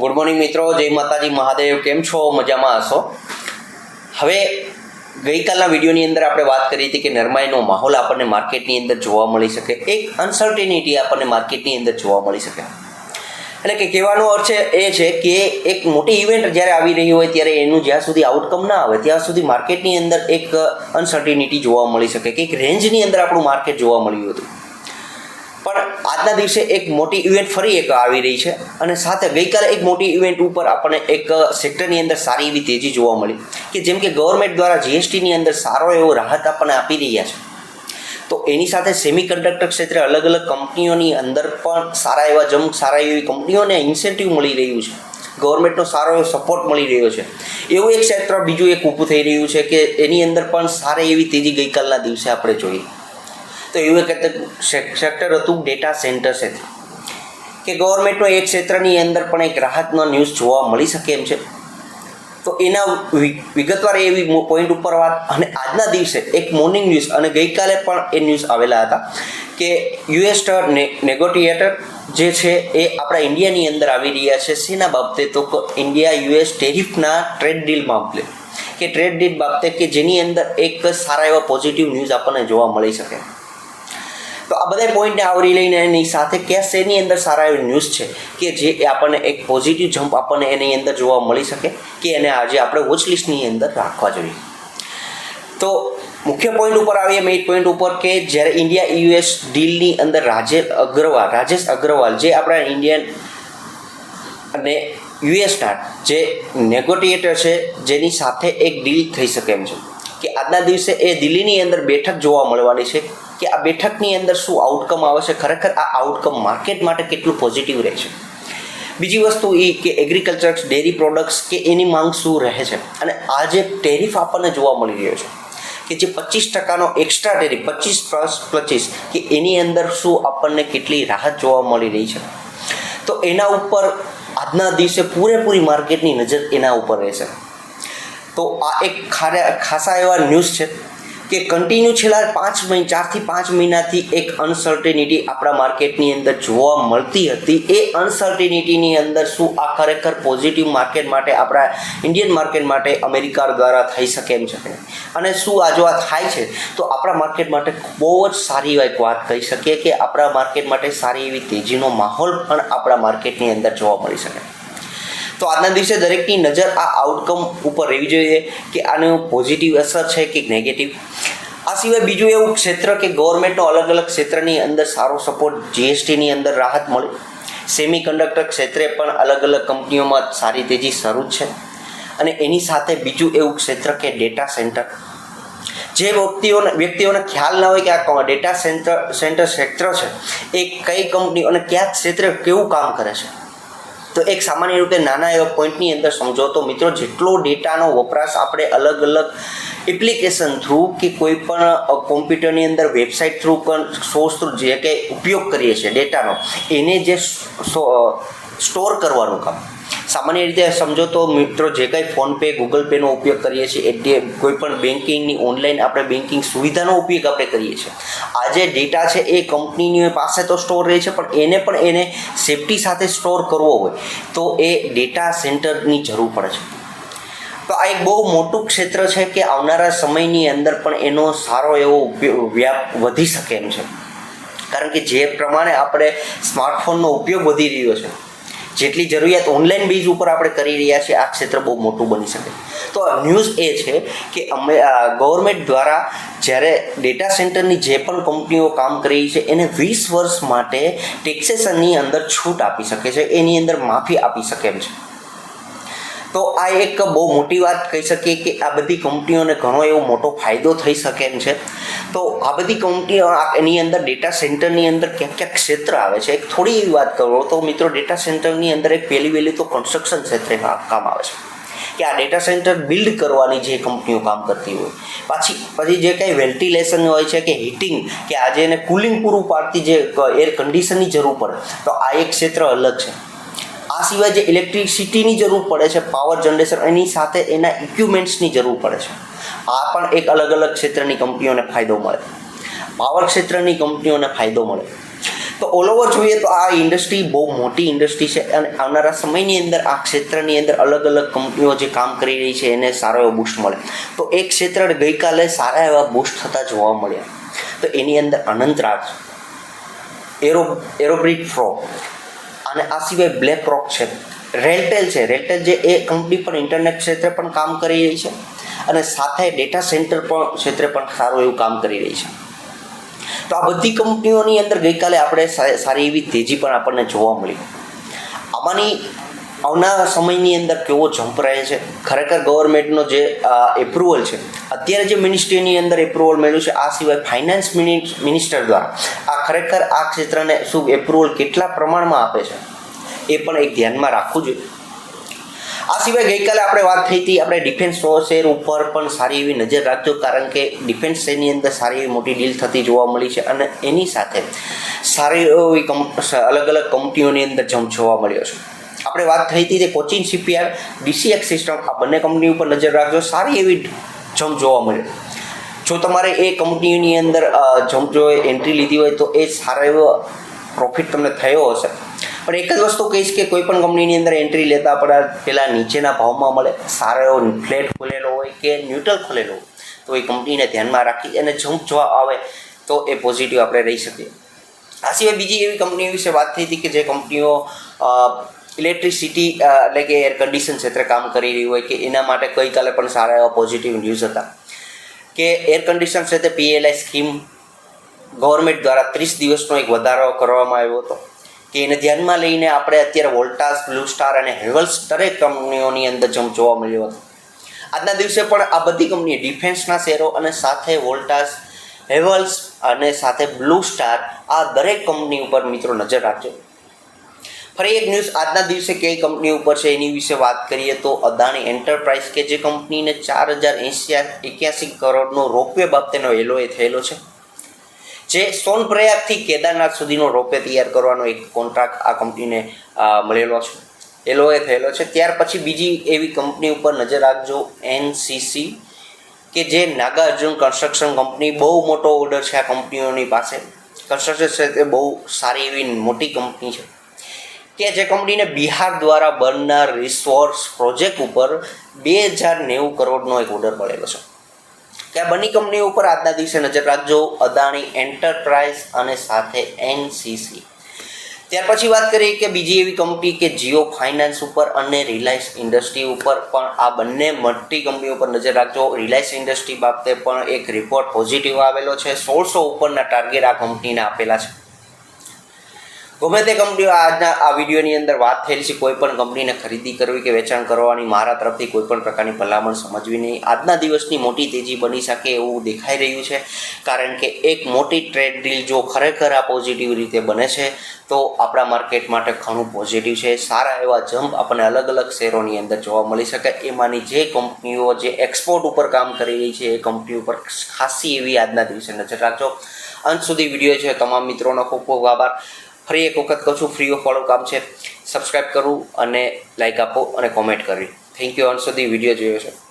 Good morning મિત્રો, જય માતાજી, મહાદેવ, કેમ છો? મજામાં હશો? હવે ગઈકાલના વિડીયોની અંદર આપણે વાત કરી હતી કે નરમાઈનો માહોલ આપણને માર્કેટની અંદર જોવા મળી શકે, એક અનસર્ટેનિટી આપણને માર્કેટની અંદર જોવા મળી શકે. એટલે કે કહેવાનો અર્થ એ છે કે એક મોટી ઇવેન્ટ જ્યારે આવી રહી હોય ત્યારે એનું જ્યાં સુધી આઉટકમ ના આવે, ત્યાં સુધી માર્કેટની અંદર એક અનસર્ટિનિટી જોવા મળી શકે, કે એક રેન્જની અંદર આપણું માર્કેટ જોવા મળ્યું હતું. આજના દિવસે એક મોટી ઇવેન્ટ ફરી એક આવી રહી છે અને સાથે ગઈકાલે એક મોટી ઇવેન્ટ ઉપર આપણને એક સેક્ટરની અંદર સારી એવી તેજી જોવા મળી કે જેમ કે ગવર્મેન્ટ દ્વારા જીએસટીની અંદર સારો એવો રાહત આપણને આપી રહ્યા છે. તો એની સાથે સેમિકન્ડક્ટર ક્ષેત્રે અલગ અલગ કંપનીઓની અંદર પણ સારા એવા જમ, સારા એવી કંપનીઓને ઇન્સેન્ટિવ મળી રહ્યું છે. ગવર્મેન્ટનો સારો એવો સપોર્ટ મળી રહ્યો છે. એવું એક ક્ષેત્ર બીજું એક ઊભું થઈ રહ્યું છે કે એની અંદર પણ સારી એવી તેજી ગઈકાલના દિવસે આપણે જોઈ તો એવું એક સેક્ટર હતું ડેટા સેન્ટર ક્ષેત્ર કે ગવર્મેન્ટનો એક ક્ષેત્રની અંદર પણ એક રાહતનો ન્યૂઝ જોવા મળી શકે એમ છે. તો એના વિગતવાર એવી પોઈન્ટ ઉપર વાત. અને આજના દિવસે એક મોર્નિંગ ન્યૂઝ અને ગઈકાલે પણ એ ન્યૂઝ આવેલા હતા કે યુએસ નેગોટિએટર જે છે એ આપણા ઇન્ડિયાની અંદર આવી રહ્યા છે. શેના બાબતે? તો ઇન્ડિયા યુએસ ટેરિફના ટ્રેડ ડીલ મામલે કે ટ્રેડ ડીલ બાબતે કે જેની અંદર એક સારા એવા પોઝિટિવ ન્યૂઝ આપણને જોવા મળી શકે. બધા પોઈન્ટને આવરી લઈને એની સાથે ક્યાં શેની અંદર સારા એવા ન્યૂઝ છે કે જે આપણને એક પોઝિટિવ જમ્પ આપણને એની અંદર જોવા મળી શકે કે એને આજે આપણે વોચ લિસ્ટની અંદર રાખવા જોઈએ. તો મુખ્ય પોઈન્ટ ઉપર આવીએ મેઇન પોઈન્ટ ઉપર કે જ્યારે ઇન્ડિયા યુએસ ડીલની અંદર રાજેશ અગ્રવાલ રાજેશ અગ્રવાલ જે આપણા ઇન્ડિયન અને યુએસના જે નેગોટિએટર છે જેની સાથે એક ડીલ થઈ શકે એમ છે. કે આજના દિવસે એ દિલ્હીની અંદર બેઠક જોવા મળવાની છે કે આ બેઠકની અંદર શું આઉટકમ આવે છે? ખરેખર આ આઉટકમ માર્કેટ માટે કેટલું પોઝિટિવ રહે છે? બીજી વસ્તુ એ કે એગ્રીકલ્ચર ડેરી પ્રોડક્ટ્સ કે એની માંગ શું રહે છે? અને આ જે ટેરિફ આપણને જોવા મળી રહ્યો છે કે જે પચીસ ટકાનો એક્સ્ટ્રા ટેરિફ પચીસ પ્લસ પચીસ, કે એની અંદર શું આપણને કેટલી રાહત જોવા મળી રહી છે? તો એના ઉપર આજના દિવસે પૂરેપૂરી માર્કેટની નજર એના ઉપર રહેશે. તો આ એક ખાસા એવા ન્યૂઝ છે કે કન્ટિન્યુ છેલ્લા પાંચ મહિના ચારથી પાંચ મહિનાથી એક અનસર્ટેનિટી આપણા માર્કેટની અંદર જોવા મળતી હતી. એ અનસર્ટેનિટીની અંદર શું આ ખરેખર પોઝિટિવ માર્કેટ માટે આપણા ઇન્ડિયન માર્કેટ માટે અમેરિકા દ્વારા થઈ શકે એમ છે અને શું આ જો આ થાય છે, તો આપણા માર્કેટ માટે બહુ જ સારી એક વાત કહી શકીએ કે આપણા માર્કેટ માટે સારી એવી તેજીનો માહોલ પણ આપણા માર્કેટની અંદર જોવા મળી શકે. તો આજના દિવસે દરેકની નજર આ આઉટકમ ઉપર રહેવી જોઈએ કે આનું પોઝિટિવ અસર છે કે નેગેટિવ આ સિવાય બીજું એવું ક્ષેત્ર કે ગવર્મેન્ટનો અલગ અલગ ક્ષેત્રની અંદર સારો સપોર્ટ જીએસટીની અંદર રાહત મળે. સેમી કન્ડક્ટર ક્ષેત્રે પણ અલગ અલગ કંપનીઓમાં સારી તેજી શરૂ છે. અને એની સાથે બીજું એવું ક્ષેત્ર કે ડેટા સેન્ટર જે વ્યક્તિઓને વ્યક્તિઓને ખ્યાલ ના હોય કે આ ડેટા સેન્ટર સેન્ટર ક્ષેત્ર છે. એ કઈ કંપની અને કયા ક્ષેત્રે કેવું કામ કરે છે? તો એક સામાન્ય રીતે નાના એવા પોઈન્ટની અંદર સમજો તો મિત્રો, જેટલો ડેટાનો વપરાશ આપણે અલગ અલગ એપ્લિકેશન થ્રુ કે કોઈ પણ કોમ્પ્યુટરની અંદર વેબસાઇટ થ્રુ પણ સોર્સ થ્રુ જે કંઈ ઉપયોગ કરીએ છીએ ડેટાનો, એને જે સ્ટોર કરવાનું કામ. સામાન્ય રીતે સમજો તો મિત્રો, જે કંઈ ફોનપે ગૂગલ પેનો ઉપયોગ કરીએ છીએ, એટીએમ, કોઈ પણ બેન્કિંગની ઓનલાઈન આપણે બેન્કિંગ સુવિધાનો ઉપયોગ આપણે કરીએ છીએ. આજે ડેટા છે એ કંપનીની પાસે તો સ્ટોર રહે છે, પણ એને પણ એને સેફટી સાથે સ્ટોર કરવો હોય તો એ ડેટા સેન્ટરની જરૂર પડે છે. તો આ એક બહુ મોટું ક્ષેત્ર છે કે આવનારા સમયની અંદર પણ એનો સારો એવો વ્યાપ વધી શકે એમ છે. કારણ કે જે પ્રમાણે આપણે સ્માર્ટફોનનો ઉપયોગ વધી રહ્યો છે જેટલી જરૂરિયાત ઓનલાઈન બેઝ ઉપર આપણે કરી રહ્યા છીએ, આ ક્ષેત્ર બહુ મોટું બની શકે. તો ન્યૂઝ એ છે કે અમે ગવર્મેન્ટ દ્વારા જ્યારે ડેટા સેન્ટરની જે પણ કંપનીઓ કામ કરી છે, એને વીસ વર્ષ માટે ટેક્સેશનની અંદર છૂટ આપી શકે છે, એની અંદર માફી આપી શકે એમ છે. તો આ એક બહુ મોટી વાત કહી શકીએ કે આ બધી કંપનીઓને ઘણો એવો મોટો ફાયદો થઈ શકે એમ છે. તો આ બધી કંપનીઓ એની અંદર ડેટા સેન્ટરની અંદર ક્યાં ક્યાં ક્ષેત્ર આવે છે. એક થોડી એવી વાત કરો તો મિત્રો ડેટા સેન્ટરની અંદર એક પહેલી વહેલી તો કન્સ્ટ્રક્શન ક્ષેત્રે કામ આવે છે. કે આ ડેટા સેન્ટર બિલ્ડ કરવાની જે કંપનીઓ કામ કરતી હોય. પાછી, પછી જે કંઈ વેન્ટિલેશન હોય છે કે હીટિંગ કે આજે એને કુલિંગ પૂરું પાડતી જે એર કન્ડિશનની જરૂર પડે. તો આ એક ક્ષેત્ર અલગ છે. આ સિવાય જે ઇલેક્ટ્રિસિટીની જરૂર પડે છે પાવર જનરેશન એની સાથે એના ઇક્વિપમેન્ટ્સની જરૂર પડે છે. આ પણ એક અલગ અલગ ક્ષેત્રની કંપનીઓને ફાયદો મળે. પાવર ક્ષેત્રની કંપનીઓને ફાયદો મળે. તો ઓલ ઓવર જોઈએ તો આ ઇન્ડસ્ટ્રી બહુ મોટી ઇન્ડસ્ટ્રી છે અને આવનારા સમયની અંદર આ ક્ષેત્રની અંદર અલગ અલગ કંપનીઓ જે કામ કરી રહી છે, એને સારો એવો બૂસ્ટ મળે. તો એક ક્ષેત્ર ગઈકાલે સારા એવા બૂસ્ટ થતા જોવા મળ્યા. તો એની અંદર અનંતરાજ એરો એરોબ્રિક ફ્રો અને આ સિવાય બ્લેક રોક છે. રેલટેલ છે. રેલટેલ જે એ કંપની પણ ઇન્ટરનેટ ક્ષેત્રે પણ કામ કરી રહી છે અને સાથે ડેટા સેન્ટર પણ ક્ષેત્રે પણ સારું એવું કામ કરી રહી છે. તો આ બધી કંપનીઓની અંદર ગઈકાલે આપણે સારી એવી તેજી પણ આપણને જોવા મળી. આમાંની આવનારા સમયની અંદર કેવો જમ્પ રહે છે? ખરેખર ગવર્મેન્ટનો જે એપ્રુવલ છે, અત્યારે જે મિનિસ્ટ્રીની અંદર એપ્રુવલ મળ્યું છે, આ સિવાય ફાઇનાન્સ મિનિસ્ટર દ્વારા, આ ખરેખર આ ક્ષેત્રને શું એપ્રુવલ કેટલા પ્રમાણમાં આપે છે? એ પણ એક ધ્યાનમાં રાખવું જોઈએ. આ સિવાય ગઈકાલે આપણે વાત થઈ હતી, આપણે ડિફેન્સ શેર ઉપર પણ સારી એવી નજર રાખજો, કારણ કે ડિફેન્સ શેરની અંદર સારી એવી મોટી ડીલ થતી જોવા મળી છે અને એની સાથે સારી એવી અલગ અલગ કંપનીઓની અંદર જમ્પ જોવા મળ્યો છે. આપણે વાત થઈ હતી તે કોચિંગ સીપીઆર ડીસીએક્સ સિસ્ટમ આ બંને કંપની ઉપર નજર રાખજો. સારી એવી જમ્પ જોવા મળે. જો તમારે એ કંપનીની અંદર જમ્પ જો એન્ટ્રી લીધી હોય તો એ સારો એવો પ્રોફિટ તમને થયો હશે. પણ એક જ વસ્તુ કહીશ કે કોઈ પણ કંપનીની અંદર એન્ટ્રી લેતા આપણા પહેલાં નીચેના ભાવમાં મળે. સારો એવો ફ્લેટ ખોલેલો હોય કે ન્યુટ્રલ ખોલેલો હોય, તો એ કંપનીને ધ્યાનમાં રાખી અને જમ્પ જોવા આવે તો એ પોઝિટિવ આપણે રહી શકીએ. આ સિવાય બીજી એવી કંપનીઓ વિશે વાત થઈ હતી કે જે કંપનીઓ ઇલેક્ટ્રિસિટી એટલે કે એર કન્ડિશન ક્ષેત્રે કામ કરી રહ્યું હોય કે એના માટે ગઈકાલે પણ સારા એવા પોઝિટિવ ન્યૂઝ હતા. કે એર કન્ડિશન ક્ષેત્રે પીએલઆઈ સ્કીમ ગવર્મેન્ટ દ્વારા ત્રીસ દિવસનો એક વધારો કરવામાં આવ્યો હતો. કે એને ધ્યાનમાં લઈને આપણે અત્યારે વોલ્ટાસ બ્લુ સ્ટાર અને હેવલ્સ દરેક કંપનીઓની અંદર જમ જોવા મળ્યો હતો. આજના દિવસે પણ આ બધી કંપની ડિફેન્સના શેરો અને સાથે વોલ્ટાસ હેવલ્સ અને સાથે બ્લુ સ્ટાર આ દરેક કંપની ઉપર મિત્રો નજર રાખજો. ફરી એક ન્યૂઝ આજના દિવસે કઈ કંપની ઉપર છે એની વિશે વાત કરીએ તો અદાણી એન્ટરપ્રાઇઝ કે જે કંપનીને ચાર હજાર એંસી એક્યાસી કરોડનો રોપવે બાબતેનો એલોએ થયેલો છે. જે સોનપ્રયાગથી કેદારનાથ સુધીનો રોપવે તૈયાર કરવાનો એક કોન્ટ્રાક્ટ આ કંપનીને મળેલો છે. એલોએ થયેલો છે. ત્યાર પછી બીજી એવી કંપની ઉપર નજર રાખજો, એનસીસી, કે જે નાગાર્જુન કન્સ્ટ્રક્શન કંપની બહુ મોટો ઓર્ડર છે આ કંપનીઓની પાસે. કન્સ્ટ્રક્શન ક્ષેત્રે બહુ સારી એવી મોટી કંપની છે. કે જે કંપનીને બિહાર દ્વારા બનનાર રિસોર્સ પ્રોજેક્ટ ઉપર બે હજાર નેવું કરોડનો એક ઓર્ડર મળેલો છે. કે આ બંને કંપની ઉપર આજના દિવસે નજર રાખજો, અદાણી એન્ટરપ્રાઇઝ અને સાથે એનસીસી ત્યાર પછી વાત કરીએ કે બીજી એવી કંપની કે જીઓ ફાઇનાન્સ ઉપર અને રિલાયન્સ ઇન્ડસ્ટ્રી ઉપર પણ આ બંને મોટી કંપનીઓ પર નજર રાખજો. રિલાયન્સ ઇન્ડસ્ટ્રી બાબતે પણ એક રિપોર્ટ પોઝિટિવ આવેલો છે. સોળસો ઉપરના ટાર્ગેટ આ કંપનીને આપેલા છે. ગમે તે કંપનીઓ આજના આ વિડીયોની અંદર વાત થયેલી છે, કોઈ પણ કંપનીને ખરીદી કરવી કે વેચાણ કરવાની, મારા તરફથી કોઈ પણ પ્રકારની ભલામણ સમજવી નહીં. આજના દિવસની મોટી તેજી બની શકે એવું દેખાઈ રહ્યું છે. કારણ કે એક મોટી ટ્રેડ ડીલ જો ખરેખર આ પોઝિટિવ રીતે બને છે, તો આપણા માર્કેટ માટે ઘણું પોઝિટિવ છે. સારા એવા જમ્પ આપણને અલગ અલગ શેરોની અંદર જોવા મળી શકે. એમાંની જે કંપનીઓ જે એક્સપોર્ટ ઉપર કામ કરી રહી છે, એ કંપની ઉપર ખાસી એવી આજના દિવસે નજર રાખજો. અંત સુધી વીડિયો છે તમામ મિત્રોનો ખૂબ ખૂબ આભાર. ફરી એક વખત કહું છું ફ્રી ઓફ વાળું કામ છે. સબસ્ક્રાઈબ કરવું અને લાઇક આપો અને કોમેન્ટ કરવી થેન્ક યુ ઓન સુધી વીડિયો જોયો છે.